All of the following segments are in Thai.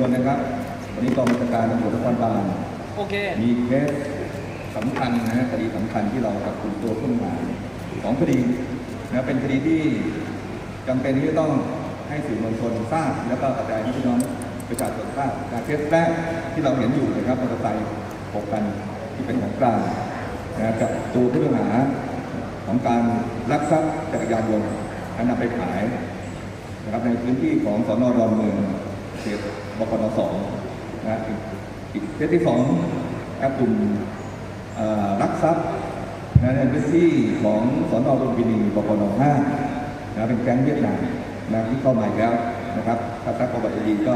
ชนนะครับ วันนี้กองบัญชาการตำรวจนครบาลโอเค มีเคสสำคัญนะฮะคดีสำคัญที่เราจับกลุ่มตัวผู้ต้องหาสองคดีนะเป็นคดีที่จำเป็นที่จะต้องให้สื่อมวลชนทราบแล้วก็กระจายให้พี่น้องประชาชนทราบนะเคสแรกที่เราเห็นอยู่นะครับมอเตอร์ไซค์หกคันที่เป็นของกลางนะกับตัวผู้ต้องหาของการลักทรัพย์จักรยานยนต์และนำไปขายนะครับในพื้นที่ของสอนอดอนเมือง เขตบกนสองนะอีกอีกเคสที่สองนะครับกลุ่มรักทรัพย์นะในพื้นที่ของสอนอลุมพินีบกนห้านะเป็นแก๊งเวียดนามนะที่เข้ามาแล้วนะครับถ้าทราบประวัติดีก็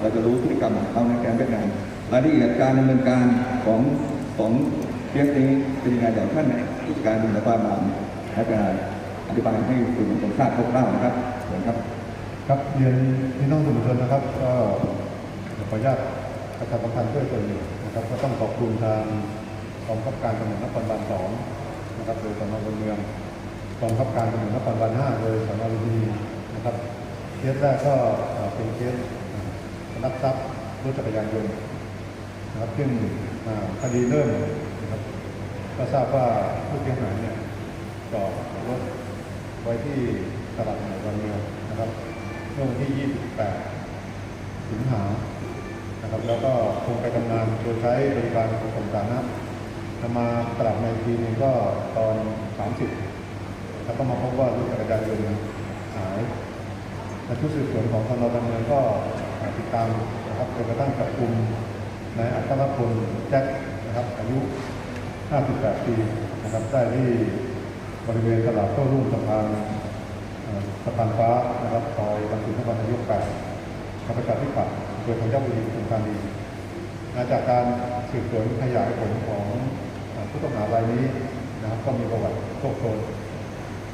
เราจะรู้พฤติกรรมของเขาในแก๊งเวียดนามรายละเอียดการดำเนินการของของเคสนี้เป็นยังไงเดี๋ยวท่านผู้จัดการดูแลความามและจะอธิบายให้สื่อมวลชนทราบคร่าวๆนะครับเชิญครับ ครับเรียนพี่น้องสื่อมวลชนนะครับ ก็ขออนุญาตประชาสัมพันธ์ด้วยส่วนหนึ่งนะครับ ก็ต้องขอบคุณทางกองบังคับการตำรวจนครบาลสองนะครับโดยสนบนเมืองกองบังคับการตำรวจนครบาลห้าโดยสนลุมพินีนะครับเคสแรกก็เป็นเคสเอ่อลักทรัพย์รถจักรยานยนต์นะครับซึ่งอ่าคดีเริ่มนะครับก็ทราบว่าผู้เสียหายเนี่ยจอดรถไว้ที่ตลาดหม่ดอนเมือง เมื่อวันที่ 28 สิงหานะครับ แล้วก็คงไปทำงานโดยใช้บริการขนส่งสาธารณะทำมากลับมาอีกทีนึงก็ตอน 30 แล้วก็มาพบว่ารถจักรยานยนต์หายและชุดสืบสวนของสนดอนเมืองก็ติดตามนะครับจนกระทั่งจับกลุ่มนายอัครพลแจ็คนะครับอายุ 58 ปีนะครับได้ที่บริเวณตลาดโต้รุ่งสะพาน สะพานฟ้านะครับซอยบางสุนทรนายกแปดขประชาธิปัตย์โดยทางเจ้าบุรีปทุมธานีนะจากการสืบสวนขยายผลของผู้ต้องหารายนี้นะครับก็มีประวัติโชคโชน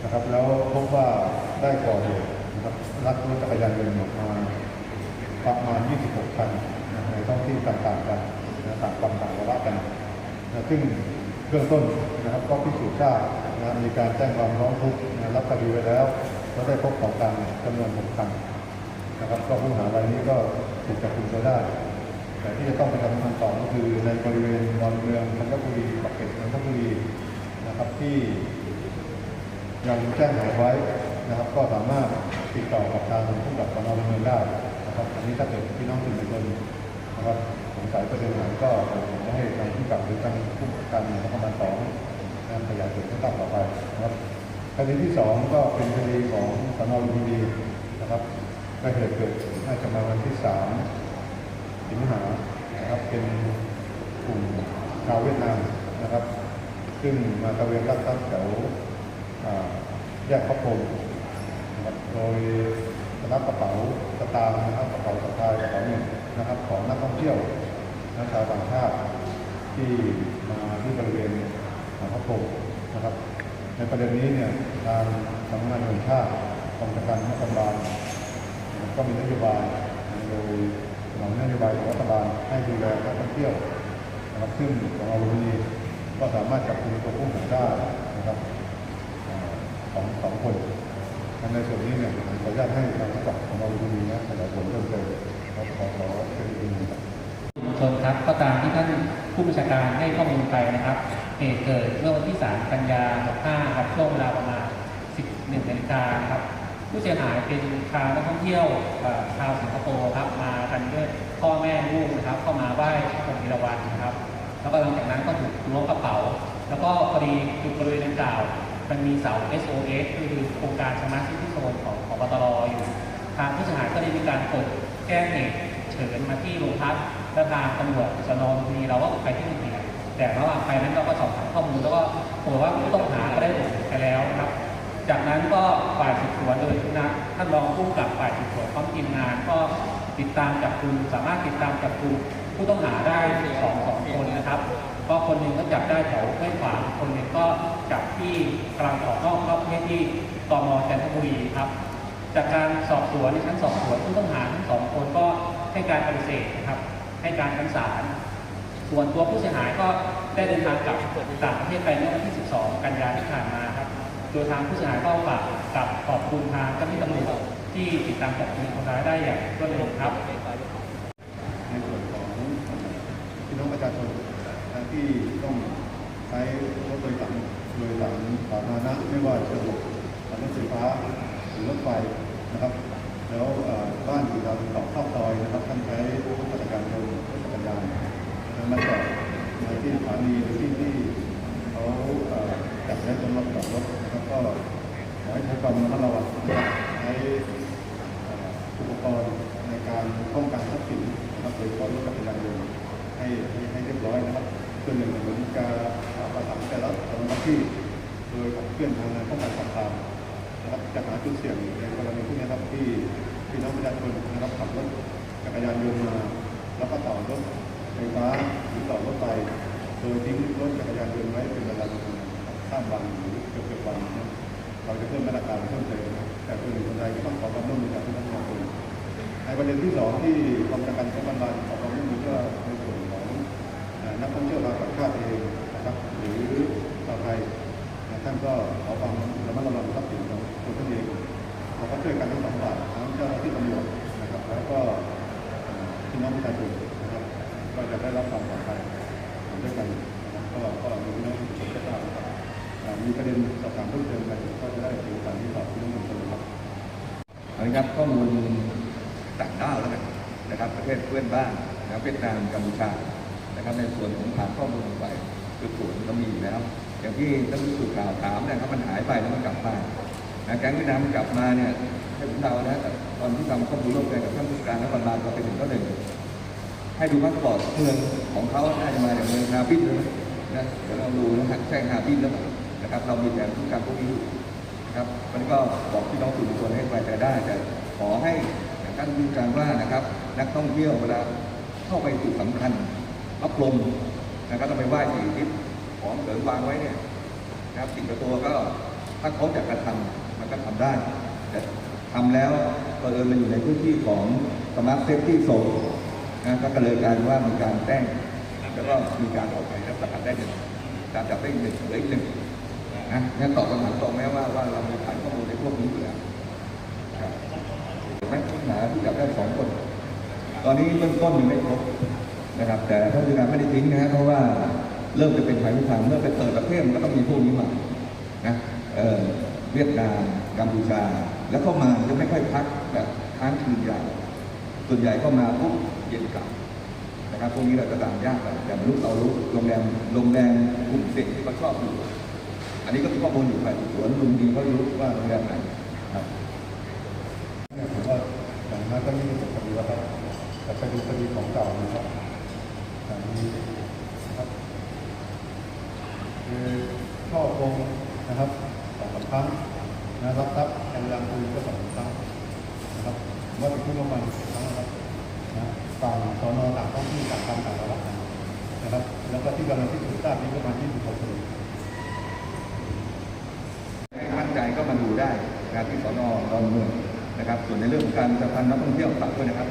นะครับแล้วพบว่าได้ก่อเหตุนะครับลักรถจักรยานยนต์ออกมาประมาณ 26 คันในท้องที่ต่างๆกันนะต่างความต่างวาระกันนะซึ่งเบื้องต้นนะครับก็พิสูจน์ทราบนะมีการแจ้งความร้องทุกข์นะรับคดีไว้แล้ว แล้วได้พบของกลางจำนวนหกคันนะครับก็ผู้หารายนี้ก็ถูกจับกุมตัวได้ แต่ที่จะต้องไปทำการต่อก็คือในบริเวณดอนเมืองธัญบุรีปากเกร็ดนนทบุรีนะครับที่ยังแจ้งหายไว้นะครับ ก็สามารถติดต่อกับทางผู้กับสนดำเนินได้นะครับอันนี้ถ้าเกิดพี่น้องสื่อมวลชนนะครับสงสัยประเด็นไหนก็ผมจะให้ทางผู้กับหรือทางผู้การนครบาลสองนำขยายผลให้ต่อไปนะครับ คดีที่สองก็เป็นคดีของสนลุมพินีนะครับก็เหตุเกิดน่าจะมาวันที่สามสิงหานะครับเป็นกลุ่มชาวเวียดนามนะครับ ซึ่งมาตะเวนลักทรัพย์แถวแยกพระพรมนะครับโดยรับกระเป๋าสตางค์นะครับกระเป๋าสะพายกระเป๋าเงินนะครับ ของนักท่องเที่ยวนักชาวต่างชาติที่มาที่บริเวณพระโพธิ์นะครับ ประเด็นนี้เนี่ยทางสำนักงานตำรวจชาติกองบัญชการนครบาลก็มีนโยบายโดยหลังนโยบายของรัฐบาลให้ดูแลนักท่องเที่ยวนะครับซึ่งของเราวันนี้ก็สามารถจับกลุ่มตัวผู้ต้องหาได้นะครับสองสองคนในส่วนนี้เนี่ยผมขออนุญาตให้ทางผู้กับของเราดูนะขยายผลเพิ่มเติมครับขอขอเป็นอีกหนึ่งครับมวลชนครับก็ตามที่ท่าน ผู้บัญชาการให้ข้อมูลไปนะครับเหตุเกิดเมื่อวันที่ 3 กันยา65ครับช่วงเวลาประมาณ 11นาฬิกาครับ ผู้เสียหายเป็นชาวนักท่องเที่ยวชาวสิงคโปร์ครับมากันด้วยพ่อแม่ลูกนะครับ เข้ามาไหว้พระพรหมธีรวันนะครับ แล้วก็หลังจากนั้นก็ถูกล้วงกระเป๋า แล้วก็พอดีจุดบริเวณดังกล่าว มันมีเสา SOS คือโครงการสมาร์ทซิตี้โซนของของปตรอยู่ทางผู้เสียหายก็ได้มีการกดแจ้งเหตุเชิญมาที่โรงพัก และทางตำรวจสนลุมพินีเราก็ไปที่เกิดแต่ระหว่างไปนั้นเราก็สอบถามข้อมูลแล้วก็ปรากฏว่าผู้ต้องหาก็ได้หลบหนีไปแล้วนะครับ จากนั้นก็ฝ่ายสืบสวนโดยนะท่านรองผู้กับฝ่ายสืบสวนพร้อมทีมงานก็ติดตามจับกลุ่มสามารถติดตามจับกลุ่มผู้ต้องหาได้สองสองคนนะครับ ก็คนหนึ่งก็จับได้แถวห้วยขวางคนหนึ่งก็จับที่กลางออกนอกนอกประเทศที่ตมจันทบุรีครับ จากการสอบสวนในชั้นสอบสวนผู้ต้องหาทั้งสองคนก็ให้การปฏิเสธนะครับ ให้การชั้นศาลส่วนตัวผู้เสียหายก็ได้เดินทางกลับต่างประเทศไปเมื่อวันที่ 12 กันยายนที่ผ่านมาครับ โดยทางผู้เสียหายก็ฝากกับขอบคุณทางเจ้าหน้าที่ตำรวจที่ติดตามจับกลุ่มคนร้ายได้อย่างรวดเร็วครับ ในส่วนของพี่น้องประชาชนที่ต้องใช้รถโดยสารโดยสารสาธารณะไม่ว่าจะรถรถไฟฟ้าหรือรถไฟนะครับ แล้วบ้านอยู่ตาตอกซอกซอยนะครับท่านใช้รถจักรยานยนต์รถจักรยานแล้วมาจอดในที่สถานีหรือที่ที่เขาจัดไว้สำหรับจอดรถนะครับก็ขอให้ใช้ความระมัดระวังนะครับใช้อุปกรณ์ในการป้องกันทรัพย์สินนะครับโดยเฉพาะรถจักรยานยนต์ให้ให้เรียบร้อยนะครับส่วนหนึ่งเหมือนการประสานแต่ละสำนักที่โดยขับเคลื่อนทางงานป้องกันปราบปราม นะครับจะหาจุดเสี่ยงในกรณีพวกนี้ครับที่พี่น้องประชาชนนะครับขับรถจักรยานยนต์มาแล้วก็ต่อรถไฟฟ้าหรือต่อรถไฟโดยทิ้งรถจักรยานยนต์ไว้เป็นเวลาข้ามวันหรือเกือบเกือบวันนะเราจะเพิ่มมาตรการเพิ่มเติมแต่ตัวหนึ่งคนใดก็ต้องขอความร่วมมือจากพี่น้องประชาชนในประเด็นที่สองที่กรมประกันของบันบาขอความร่วมมือก็ในส่วนของนักท่องเที่ยวชาวต่างชาติเองนะครับหรือชาวไทยท่านก็ขอความระมัดระวังทรัพ ย์สินของตัวท่าเราก็ช่วยกันทั้งสองฝ่ายทั้งเจ้าหน้าที่ตำรวจนะครับ แล้วก็พี่น้องประชาชนนะครับก็จะได้รับความปลอดภัยด้วยกันนะครับก็ก็มีพี่น้องประชาชนก็ทราบนะครับมีประเด็นสอบถามเพิ่มเติมกันก็จะได้ถือการที่ตอบพี่น้องประชาชนครับเอาละครับข้อมูลต่างด้าวแล้วกันนะครับประเทศเพื่อนบ้านนะเวียดนามกัมพูชานะครับในส่วนของฐานข้อมูลไปคือส่วนก็มีอยู่แล้ว อย่างที่ท่านผู้สื่อข่าวถามเนะครับมันหายไปแล้วมันกลับมา แก๊งเวียดนามกลับมาเนี่ยให้ผมเดานะแต่ตอนที่ทำข้อมูลร่วมกันกับท่านผู้การนครบาลเราไปถึงก็หนึ่งให้ดูพาสปอร์ตเมืองของเขาน่าจะมาจากเมืองฮาบินเลยนะเดี๋ยวเราดูนะครับใช่ฮาบินหรือเปล่านะครับเรามีแผนทุกการพวกนี้อยู่นะครับมันก็บอกพี่น้องสื่อมวลชนให้สบายใจได้แต่ขอให้ท่านผู้การว่านะครับ นักท่องเที่ยวเวลาเข้าไปจุดสำคัญรับลมนะครับต้องไปไหว้สี่ทิศของเสริมวางไว้เนี่ยนะครับสิ่งตัวก็ถ้าเขาจะกระทำมัน ก็ทำได้ แต่ทำแล้วก็เออมันอยู่ในพื้นที่ของสมาร์ทเซฟตี้โซนนะก็เลยกลารว่ามีการแจ้งแล้วก็มีการออกไปรับสกัดได้หนึ่งการจับได้หนึ่งเหลืออีกหนึ่งนะงั้นตอบคำถามตรงไหมว่าว่าเรามีฐานข้อมูลในพวกนี้อยู่แล้วครับไม่ค้นหาที่จับได้สองคน ตอนนี้เบื้องต้นยังไม่ครบนะครับ แต่ท่านผู้การไม่ได้ทิ้งนะฮะเพราะว่าเริ่มจะเป็นภัยคุกคามเมื่อไปเปิดประเทศมันก็ต้องมีพวกนี้มานะเอ่อเวียดนาม กัมพูชา แล้วเข้ามาจะไม่ค่อยพักแบบค้างคืนยาวส่วนใหญ่ก็มาปุ๊บเย็นกลับนะครับพวกนี้เราจะตามยากเลยแต่มนุษย์เรารู้โรงแรมโรงแรมกลุ่มเด็กที่เขาชอบอยู่ อันนี้ก็มีข้อมูลอยู่ฝ่ายสืบสวนลุงดีเขารู้ว่าโรงแรมไหนครับเนี่ยผมว่าอย่างนั้นก็ไม่ได้จบคดีแล้วครับแต่ไปดูคดีของเก่านะครับอย่างนี้นะครับคือช่อโกงนะครับสองสามครั้ง นะรับทรัพย์แทนยามคืนก็สองครั้งนะครับผมว่าเป็นผู้ประมาณสิบครั้งนะครับนะต่างสอนอต่างท้องที่ต่างกรรมต่างระดับนะครับ แล้วก็ที่กำลังที่ถูกทราบนี้ประมาณ26คดีให้มั่นใจก็มาดูได้นะครับที่สนดอนเมืองนะครับ ส่วนในเรื่องของการจัดพันนักท่องเที่ยวฝากด้วยนะครับ